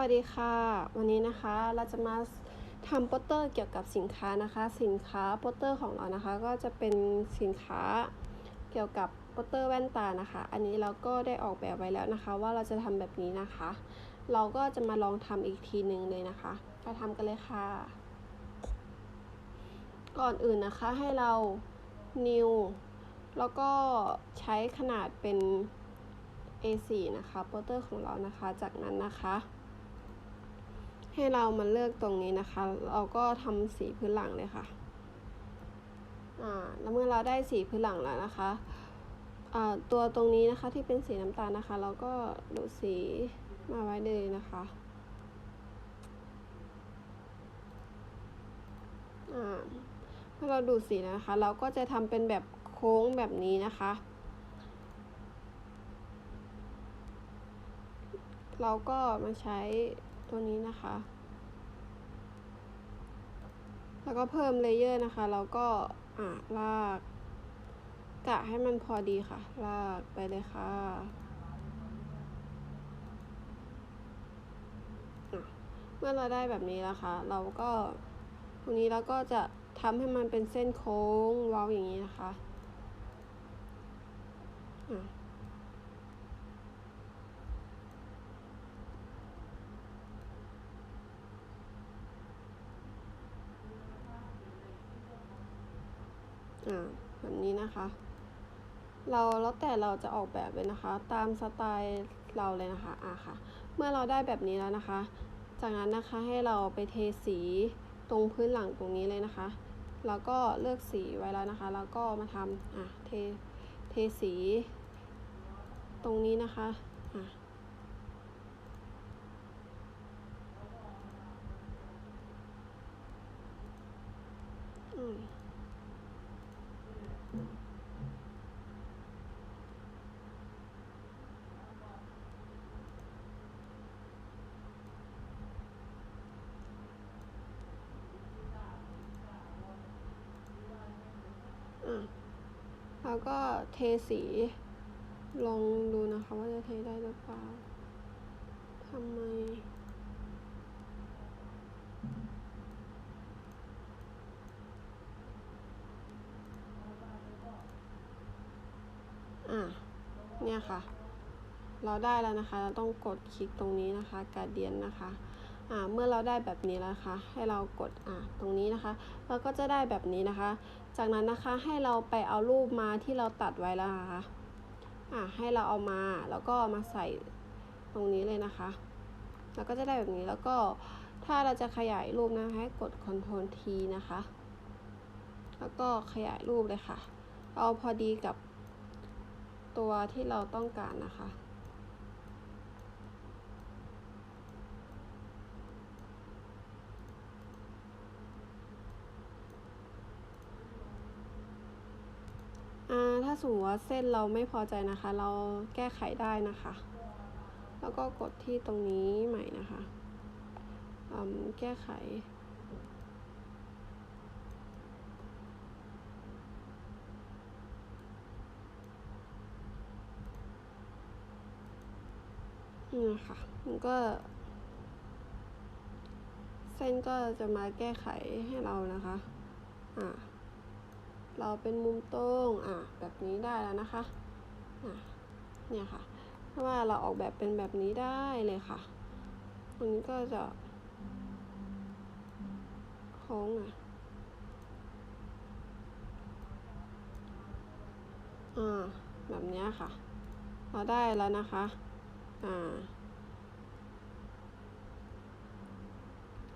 วัสดีค่ะ วันนี้นะคะเราจะมาทำโปสเตอร์เกี่ยวกับสินค้านะคะ สินค้าโปสเตอร์ของเรานะคะ ก็จะเป็นสินค้าเกี่ยวกับโปสเตอร์แว่นตานะคะ อันนี้เราก็ได้ออกแบบไว้แล้วนะคะ ว่าเราจะทำแบบนี้นะคะ เราก็จะมาลองทำอีกทีหนึ่งเลยนะคะไปทำกันเลยค่ะ ก่อนอื่นนะคะให้เรา new แล้วก็ใช้ขนาดเป็น A4 นะคะโปสเตอร์ของเรานะคะ จากนั้นนะคะ ให้เรามาเลือกตรงนี้นะคะ เราก็ทำสีพื้นหลังเลยค่ะอ่าแล้วเมื่อเราได้สีพื้นหลังแล้วนะคะอ่าตัวตรงนี้นะคะที่เป็นสีน้ำตาลนะคะ เราก็ดูดสีมาไว้เลยนะคะอ่าเมื่อเราดูดสีนะคะ เราก็จะทำเป็นแบบโค้งแบบนี้นะคะเราก็มาใช้ ตัวนี้นะคะ แล้วก็เพิ่มเลเยอร์นะคะเราก็อ่าลากกะให้มันพอดีค่ะ ลากไปเลยค่ะอะเมื่อเราได้แบบนี้แล้วค่ะ เราก็ตรงนี้เราก็จะทำให้มันเป็นเส้นโค้งเว้าอย่างนี้นะคะอะ อ่าแบบนี้นะคะ เราแล้วแต่เราจะออกแบบเลยนะคะ ตามสไตล์เราเลยนะคะอะค่ะ เมื่อเราได้แบบนี้แล้วนะคะ จากนั้นนะคะให้เราไปเทสีตรงพื้นหลังตรงนี้เลยนะคะ แล้วก็เลือกสีไว้แล้วนะคะ แล้วก็มาทำอะเทเทสีตรงนี้นะคะอะอืม อะแล้วก็เทสี ลองดูนะคะว่าจะเทได้หรือเปล่าทำไมอะเนี่ยค่ะ เราได้แล้วนะคะ เราต้องกดคลิกตรงนี้นะคะ การเดียนนะคะ เมื่อเราได้แบบนี้แล้วนะคะ ให้เรากดอ่าตรงนี้นะคะ เราก็จะได้แบบนี้นะคะ จากนั้นนะคะให้เราไปเอารูปมาที่เราตัดไว้แล้วนะคะอ่าให้เราเอามาแล้วก็มาใส่ตรงนี้เลยนะคะแล้วก็จะได้แบบนี้แล้วก็ถ้าเราจะขยายรูปนะคะให้กด Ctrl T นะคะ แล้วก็ขยายรูปเลยค่ะ เอาพอดีกับตัวที่เราต้องการนะคะ อ่า ถ้า สมมติว่าเส้นเราไม่พอใจนะคะ เราแก้ไขได้นะคะ แล้วก็กดที่ตรงนี้ใหม่นะคะแก้ไข นี่ค่ะมันก็ เส้นก็จะมาแก้ไขให้เรานะคะ อ่า เราเป็นมุมตรงอะแบบนี้ได้แล้วนะคะอะเนี่ยค่ะเพราะว่าเราออกแบบเป็นแบบนี้ได้เลยค่ะตรงนี้ก็จะโค้งอะอ่าแบบเนี้ยค่ะ เราได้แล้วนะคะ อ่า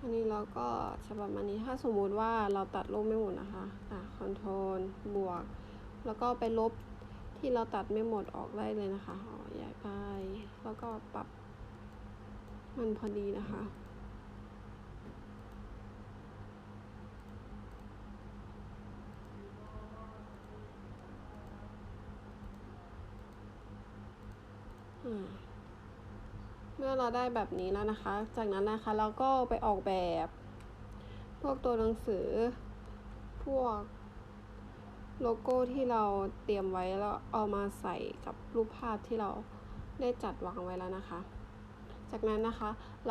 อั นี้เราก็จะประมาณนี้ถ้าสมมุติว่าเราตัดรูปไม่หมดนะคะอะคอนโทรลบวก แล้วก็ไปลบที่เราตัดไม่หมดออกได้เลยนะคะอ๋อย้ายไป แล้วก็ปรับ มันพอดีนะคะอืม เมื่อเราได้แบบนี้แล้วนะคะ จากนั้นนะคะเราก็ไปออกแบบ พวกตัวหนังสือ พวกโลโก้ที่เราเตรียมไว้แล้วเอามาใส่กับรูปภาพที่เราได้จัดวางไว้แล้วนะคะ จากนั้นนะคะเรา